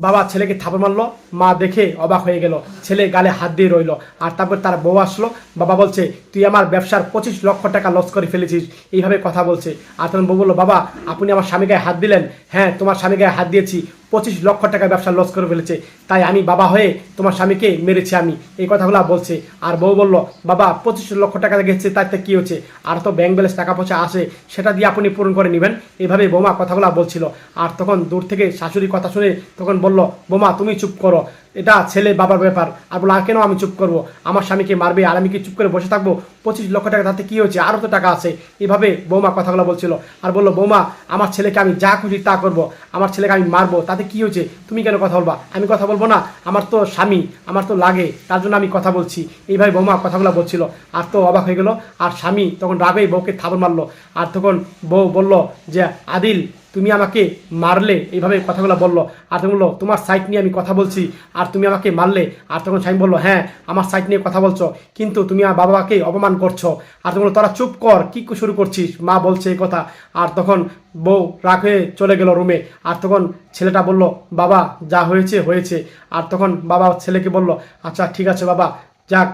বাবা ছেলেকে থাপড় মারলো, মা দেখে অবাক হয়ে গেল। ছেলে গালে হাত দিয়ে রইল। আর তারপর তার বউ আসলো। বাবা বলছে, তুই আমার ব্যবসার পঁচিশ লক্ষ টাকা লস করে ফেলেছিস। এইভাবে কথা বলছে। আর তখন বউ বলল, বাবা, আপনি আমার স্বামী গায়ে হাত দিলেন? হ্যাঁ তোমার স্বামী গায়ে হাত দিয়েছি। পঁচিশ লক্ষ টাকা ব্যবসা লস করে ফেলেছে। তাই আমি বাবা হয়ে তোমার স্বামীকে মেরেছি আমি। এই কথাগুলো বলছে। আর বউ বলল, বাবা, পঁচিশ লক্ষ টাকা গেছে তাতে কী হচ্ছে? আর তো ব্যাংক ব্যালেন্স টাকা পয়সা আসে সেটা দিয়ে আপনি পূরণ করে নেবেন। এভাবে বোমা কথাগুলো বলছিল। আর তখন দূর থেকে শাশুড়ি কথা শুনে তখন বলল, বোমা, তুমি চুপ করো। এটা ছেলে বাবার ব্যাপার। আর বলো, আর কেন আমি চুপ করব? আমার স্বামীকে মারবে আর আমি কি চুপ করে বসে থাকব? পঁচিশ লক্ষ টাকা তাতে কী হয়েছে? আরও তো টাকা আছে। এভাবে বৌমা কথাগুলো বলছিল। আর বলল, বৌমা, আমার ছেলেকে আমি যা খুশি তা করব। আমার ছেলেকে আমি মারবো। তাতে কি হয়েছে? তুমি কেন কথা বলবা? আমি কথা বলব না। আমার তো স্বামী। আমার তো লাগে। তার জন্য আমি কথা বলছি। এইভাবে বৌমা কথাগুলো বলছিল। আর তো অবাক হয়ে গেল। আর স্বামী তখন রাগেই বউকে থাবর মারলো। আর তখন বউ বলল যে, আদিল তুমি আমাকে মারলে, এইভাবে কথাগুলো বলল। আর তুমি বলল, তোমার সাইট নিয়ে আমি কথা বলছি। আর তুমি আমাকে মারলে, আর তখন স্বামী বলল হ্যাঁ আমার সাইট নিয়ে কথা বলছো, কিন্তু তুমি আমার বাবাকে অপমান করছ। আর বলল, তোরা চুপ কর, কি শুরু করছিস? মা বলছে এই কথা। আর তখন বউ রাগ হয়ে চলে গেল রুমে আর তখন ছেলেটা বলল, বাবা, যা হয়েছে হয়েছে। আর তখন বাবা ছেলেকে বলল আচ্ছা ঠিক আছে বাবা, যাক,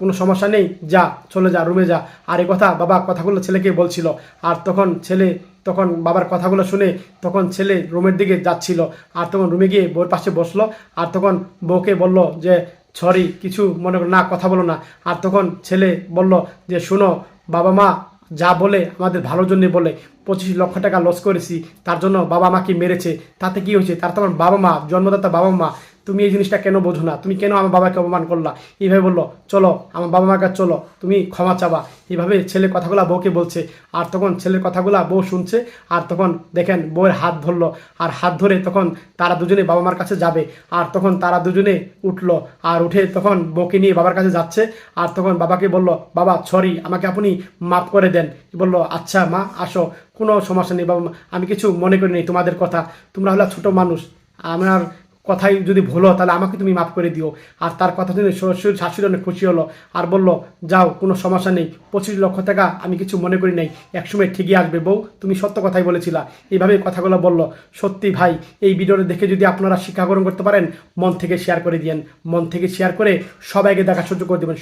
কোনো সমস্যা নেই, যা, চলে যা রুমে যা। আর এ কথা বাবা কথাগুলো ছেলেকে বলছিল। আর তখন ছেলে তখন বাবার কথাগুলো শুনে তখন ছেলে রুমের দিকে যাচ্ছিল আর তখন রুমে গিয়ে বউর পাশে বসল আর তখন বউকে বলল যে, সরি, কিছু মনে করো না, কথা বলো না। আর তখন ছেলে বলল যে, শুনো, বাবা মা যা বলে আমাদের ভালোর জন্যে বলে। পঁচিশ লক্ষ টাকা লস করেছি, তার জন্য বাবা মাকে মেরেছে, তাতে কি হয়েছে? তার তোমার বাবা মা, জন্মদাতা বাবা মা। তুমি এই জিনিসটা কেন বোঝো না? তুমি কেন আমার বাবাকে অপমান করলা? এইভাবে বলল, চলো, আমার বাবা মার কাছে চলো, তুমি ক্ষমা চাবা। এইভাবে ছেলে কথাগুলা বউকে বলছে। আর তখন ছেলের কথাগুলা বউ শুনছে, আর তখন দেখেন বউয়ের হাত ধরলো। আর হাত ধরে তখন তারা দুজনে বাবা মার কাছে যাবে। আর তখন তারা দুজনে উঠল, আর উঠে তখন বউকে নিয়ে বাবার কাছে যাচ্ছে। আর তখন বাবাকে বলল, বাবা সরি আমাকে আপনি মাফ করে দেন। বলল আচ্ছা মা, আসো। কোনো সমস্যা নেই মা, আমি কিছু মনে করি নেই তোমাদের কথা। তোমরা হলো ছোটো মানুষ। আমার কথাই যদি ভুল তাহলে আমাকে তুমি মাফ করে দিও। আর তার কথা শুনে শ্বশুর শাশুড়ি অনেক খুশি হলো। আর বলল যাও কোনো সমস্যা নেই। পঁচিশ লক্ষ টাকা আমি কিছু মনে করি নাই। একসময় ঠিকই আসবে। বউ তুমি সত্য কথাই বলেছিলা। এইভাবে কথাগুলো বলল। সত্যি ভাই এই ভিডিওটা দেখে যদি আপনারা শিক্ষা গ্রহণ করতে পারেন মন থেকে শেয়ার করে দিয়েন। মন থেকে শেয়ার করে সবাইকে দেখা সহ্য করে দেবেন।